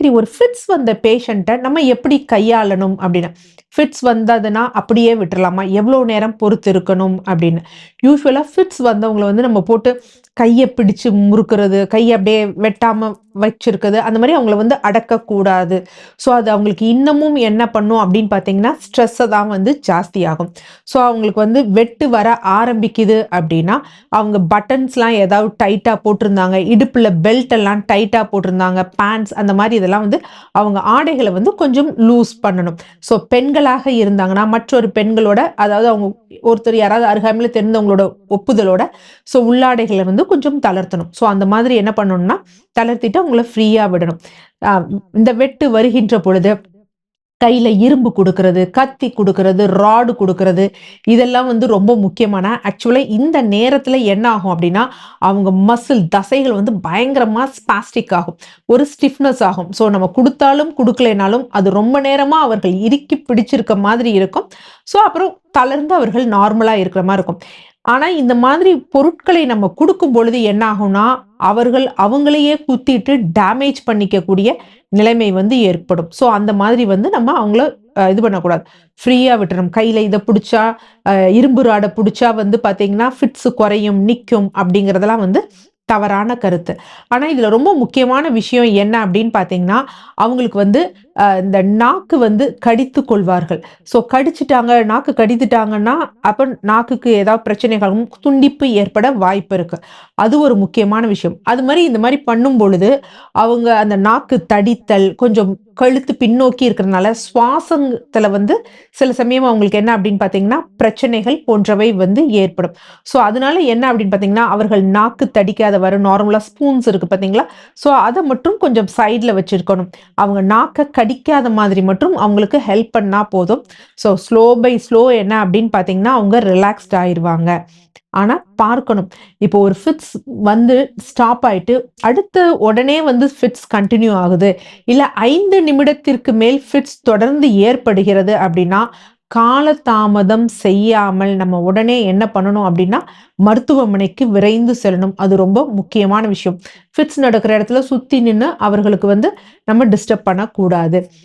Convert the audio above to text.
சரி ஒரு ஃபிட்ஸ் வந்த பேஷண்ட்டை நம்ம எப்படி கையாளணும் அப்படின்னு. ஃபிட்ஸ் வந்ததுன்னா அப்படியே விட்டுறலாமா? எவ்வளோ நேரம் பொறுத்து இருக்கணும் அப்படின்னு. யூஸ்வலாக ஃபிட்ஸ் வந்தவங்களை வந்து நம்ம போட்டு கையை பிடிச்சு முறுக்கிறது கையை அப்படியே வெட்டாமல் வச்சிருக்குது அந்த மாதிரி அவங்கள வந்து அடக்கக்கூடாது. ஸோ அது அவங்களுக்கு இன்னமும் என்ன பண்ணும் அப்படின்னு பார்த்தீங்கன்னா ஸ்ட்ரெஸ்ஸை தான் வந்து ஜாஸ்தி ஆகும் ஸோ அவங்களுக்கு வந்து வெட்டு வர ஆரம்பிக்குது அப்படின்னா அவங்க பட்டன்ஸ்லாம் ஏதாவது டைட்டாக போட்டிருந்தாங்க இடுப்பில் பெல்ட் எல்லாம் டைட்டாக போட்டிருந்தாங்க பேண்ட்ஸ் அந்த மாதிரி இதெல்லாம் வந்து அவங்க ஆடைகளை வந்து கொஞ்சம் லூஸ் பண்ணணும். ஸோ பெண்களாக இருந்தாங்கன்னா மற்றொரு பெண்களோட அதாவது அவங்க ஒருத்தர் யாராவது அருகாமையில் தெரிந்தவங்களோட ஒப்புதலோட ஸோ உள்ளாடைகளை வந்து கொஞ்சம் தளர்த்தணும். ஸோ அந்த மாதிரி என்ன பண்ணணும்னா தளர்த்திட்டு அவங்கள ஃப்ரீயாக விடணும். ஆஹ் இந்த வெட்டு வருகின்ற பொழுது கையில் இரும்பு கொடுக்கறது கத்தி கொடுக்கறது ராடு கொடுக்கறது இதெல்லாம் வந்து ரொம்ப முக்கியமான ஆக்சுவலாக இந்த நேரத்தில் என்ன ஆகும் அப்படின்னா அவங்க மசில் தசைகள் வந்து பயங்கரமாக ஸ்பாஸ்டிக் ஆகும். ஒரு ஸ்டிஃப்னஸ் ஆகும். ஸோ நம்ம கொடுத்தாலும் கொடுக்கலைனாலும் அது ரொம்ப நேரமாக அவர்கள் இறுக்கி பிடிச்சிருக்க மாதிரி இருக்கும். ஸோ அப்புறம் தளர்ந்து அவர்கள் நார்மலாக இருக்கிற மாதிரி இருக்கும். ஆனால் இந்த மாதிரி பொருட்களை நம்ம கொடுக்கும் பொழுது என்ன ஆகும்னா அவர்கள் அவங்களையே குத்திட்டு டேமேஜ் பண்ணிக்கக்கூடிய நிலைமை வந்து ஏற்படும். ஸோ அந்த மாதிரி வந்து நம்ம அவங்கள இது பண்ணக்கூடாது. ஃப்ரீயாக விட்டுறணும். கையில் இதை பிடிச்சா இரும்பு ராடை பிடிச்சா வந்து பார்த்திங்கன்னா ஃபிட்ஸு குறையும் நிற்கும் அப்படிங்கிறதெல்லாம் வந்து தவறான கருத்து. ஆனால் இதில் ரொம்ப முக்கியமான விஷயம் என்ன அப்படின்னு பார்த்தீங்கன்னா அவங்களுக்கு வந்து இந்த நாக்கு வந்து கடித்து கொள்வார்கள் ஸோ கடிச்சிட்டாங்க நாக்கு கடித்துட்டாங்கன்னா அப்போ நாக்குக்கு ஏதாவது பிரச்சனைகளும் துண்டிப்பு ஏற்பட வாய்ப்பு இருக்குது அது ஒரு முக்கியமான விஷயம். அது மாதிரி இந்த மாதிரி பண்ணும் பொழுது அவங்க அந்த நாக்கு தடித்தல் கொஞ்சம் கழுத்து பின்னோக்கி இருக்கிறதுனால சுவாசத்தில் வந்து சில சமயம் அவங்களுக்கு என்ன அப்படின்னு பார்த்தீங்கன்னா பிரச்சனைகள் போன்றவை வந்து ஏற்படும். ஸோ அதனால என்ன அப்படின்னு பார்த்தீங்கன்னா அவர்கள் நாக்கு தடிக்காத வர நார்மலாக ஸ்பூன்ஸ் இருக்குது பார்த்தீங்களா ஸோ அதை மட்டும் கொஞ்சம் சைடில் வச்சுருக்கணும். அவங்க நாக்கை கடிக்காத மாதிரி மட்டும் அவங்களுக்கு ஹெல்ப் பண்ணால் போதும். ஸோ ஸ்லோ பை ஸ்லோ என்ன அப்படின்னு பார்த்தீங்கன்னா அவங்க ரிலாக்ஸ்ட் ஆயிடுவாங்க ஆனால் பார்க்கணும். இப்போ ஒரு ஃபிட்ஸ் வந்து ஸ்டாப் ஆயிட்டு அடுத்து உடனே வந்து ஃபிட்ஸ் கண்டினியூ ஆகுது. இல்லை ஐந்து நிமிடத்திற்கு மேல் ஃபிட்ஸ் தொடர்ந்து ஏற்படுகிறது அப்படின்னா காலதாமதம் செய்யாமல் நம்ம உடனே என்ன பண்ணணும் அப்படின்னா மருத்துவமனைக்கு விரைந்து செல்லணும். அது ரொம்ப முக்கியமான விஷயம். ஃபிட்ஸ் நடக்கிற இடத்துல சுற்றி நின்று அவர்களுக்கு வந்து நம்ம டிஸ்டர்ப் பண்ணக்கூடாது.